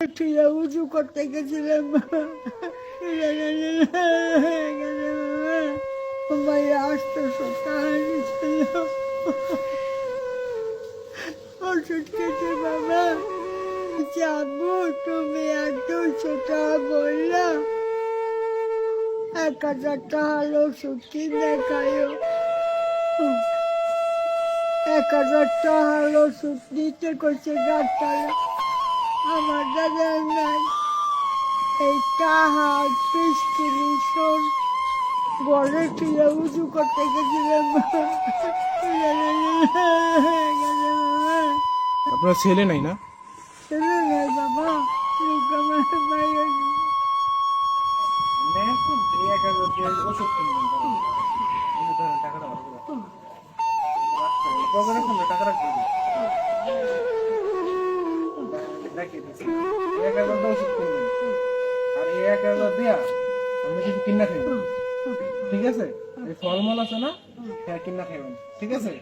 তুইয়া উঁচু করতে গেছিলাম। মাইয়া আসতে সত্যাহানি ছিল ওষুধ বাবা, যাব তুমি আর দুশো টাকা বললা। এক হাজার টাকার ওষুধ কিনে খাইও। এক হাজার টাকার ওষুধ নিতে করছে ডাক্তার আমার দাদা নাই এই টাহা প্রেসক্রিপশন বলে তুলে উঁচু করতে গেছিলাম। আপনার ছেলে নাই না? ছেলে নাই বাবা লোক আমার এক এক আমি ঠিক আছে? এই আছে না? হ্যাঁ কিনা খাইবেন ঠিক আছে?